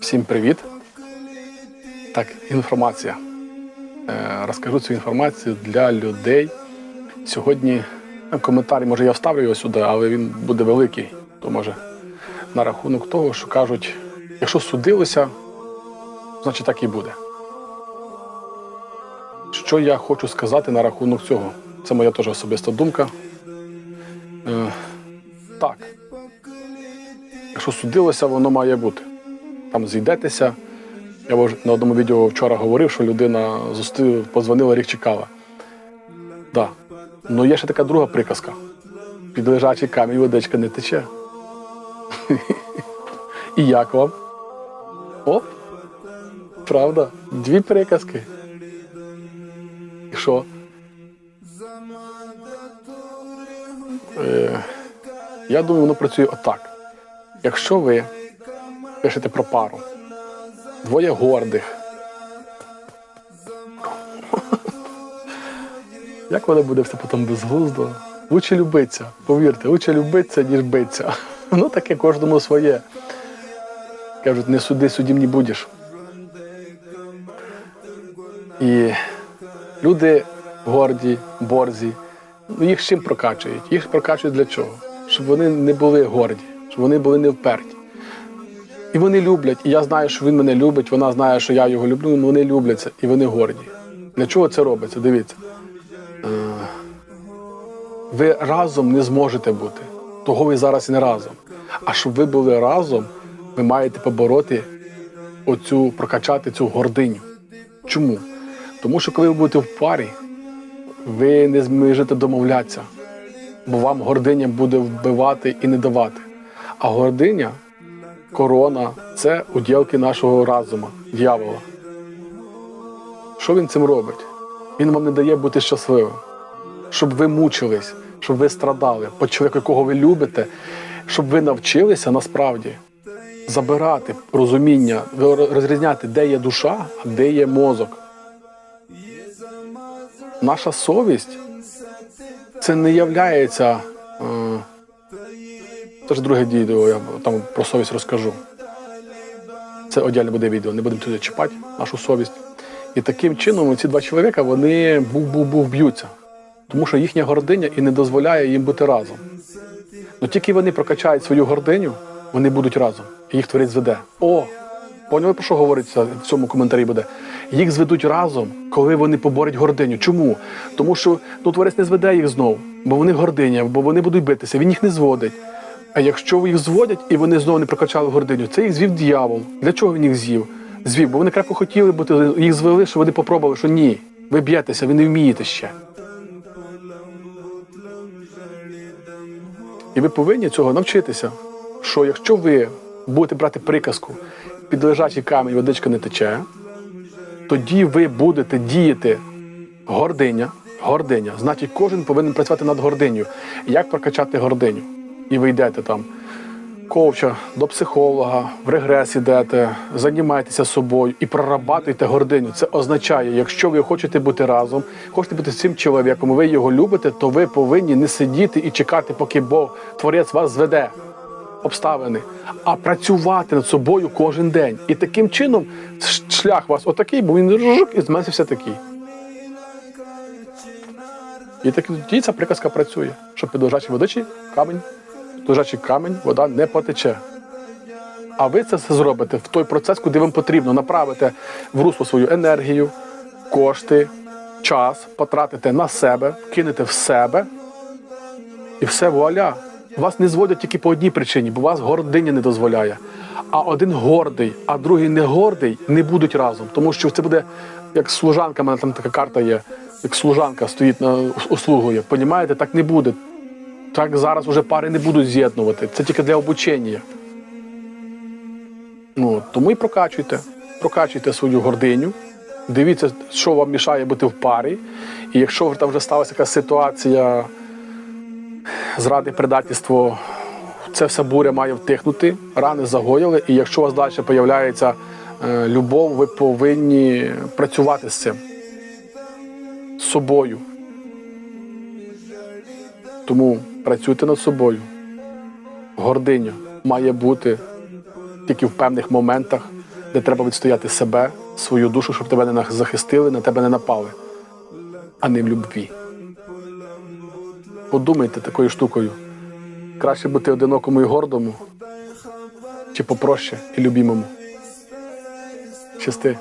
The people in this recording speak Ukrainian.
Всім привіт. Так, інформація. Е, Розкажу цю інформацію для людей. Сьогодні ну, коментар, може, я вставлю його сюди, але він буде великий. То може на рахунок того, що кажуть, якщо судилося, значить так і буде. Що я хочу сказати на рахунок цього? Це моя теж особиста думка. Е, так. Якщо судилося, воно має бути. Там зійдетеся. Я на одному відео вчора говорив, що людина зустрів, позвонила, рік чекала. Да. Ну є ще така друга приказка. Під лежачий камінь водичка не тече. І як вам? О, правда, дві приказки. І що? Е, я думаю, воно працює отак. Якщо ви пишете про пару, двоє гордих. Як воно буде все потім безглуздо? Лучше любиться, повірте, лучше любиться, ніж биться. Ну таке кожному своє. Кажуть, не суди, судім не будеш. І люди горді, борзі, ну їх чим прокачують? Їх прокачують для чого? Щоб вони не були горді, щоб вони були не вперті. І вони люблять, і я знаю, що він мене любить, вона знає, що я його люблю, але вони любляться і вони горді. Для чого це робиться? Дивіться. Е, Ви разом не зможете бути. Того ви зараз і не разом. А щоб ви були разом, ви маєте побороти оцю, прокачати цю гординю. Чому? Тому що коли ви будете в парі, ви не зможете домовлятися, бо вам гординя буде вбивати і не давати. А гординя корона це уділки нашого разума, дьявола. Що він цим робить? Він вам не дає бути щасливим, щоб ви мучились, щоб ви страдали, по чоловіку, якого ви любите, щоб ви навчилися насправді забирати розуміння, розрізняти, де є душа, а де є мозок. Наша совість це не являється. Це ж друге відео, я там про совість розкажу. Це одягне буде відео, не будемо туди чіпати нашу совість. І таким чином ці два чоловіка вони був-був-був б'ються, тому що їхня гординя і не дозволяє їм бути разом. Ну тільки вони прокачають свою гординю, вони будуть разом. І їх творець зведе. О! Поняли, про що говориться в цьому коментарі буде? Їх зведуть разом, коли вони поборять гординю. Чому? Тому що ну, творець не зведе їх знов, бо вони гординя, бо вони будуть битися, він їх не зводить. А якщо їх зводять і вони знову не прокачали гординю, це їх звів дьявол. Для чого він їх з'їв? Звів, бо вони крепко хотіли бути, їх звели, що вони попробували, що ні, ви б'єтеся, ви не вмієте ще. І ви повинні цього навчитися. Що якщо ви будете брати приказку, під лежачий камінь водичка не тече, тоді ви будете діяти гординя. Гординя. Значить, кожен повинен працювати над гординю. Як прокачати гординю? І ви йдете там ковча до психолога, в регрес ідете, займайтеся собою і прорабатуйте гординю. Це означає, якщо ви хочете бути разом, хочете бути з цим чоловіком, ви його любите, то ви повинні не сидіти і чекати, поки Бог творець вас зведе обставини, а працювати над собою кожен день. І таким чином шлях вас отакий, бо він жук і зменшився такий. І так тоді ця приказка працює, що під лежачий водичий камінь, лежачий камінь вода не потече. А ви це все зробите в той процес, куди вам потрібно направите в русло свою енергію, кошти, час, потратите на себе, кинете в себе, і все вуаля. Вас не зводять тільки по одній причині, бо вас гординя не дозволяє. А один гордий, а другий не гордий не будуть разом. Тому що це буде як служанка, в мене там така карта є, як служанка стоїть на услугує. Понімаєте, так не буде. Так зараз уже пари не будуть з'єднувати. Це тільки для обучення. Ну, тому і прокачуйте. Прокачуйте свою гординю. Дивіться, що вам мішає бути в парі. І якщо там вже сталася якась ситуація зради, предательство, це вся буря має втихнути, рани загоїли, і якщо у вас далі з'являється е, любов, ви повинні працювати з цим з собою. Тому працюйте над собою. Гординя має бути тільки в певних моментах, де треба відстояти себе, свою душу, щоб тебе не захистили, на тебе не напали, а не в любві. Подумайте такою штукою. Краще бути одинокому і гордому, чи попроще і любімому. Щасти.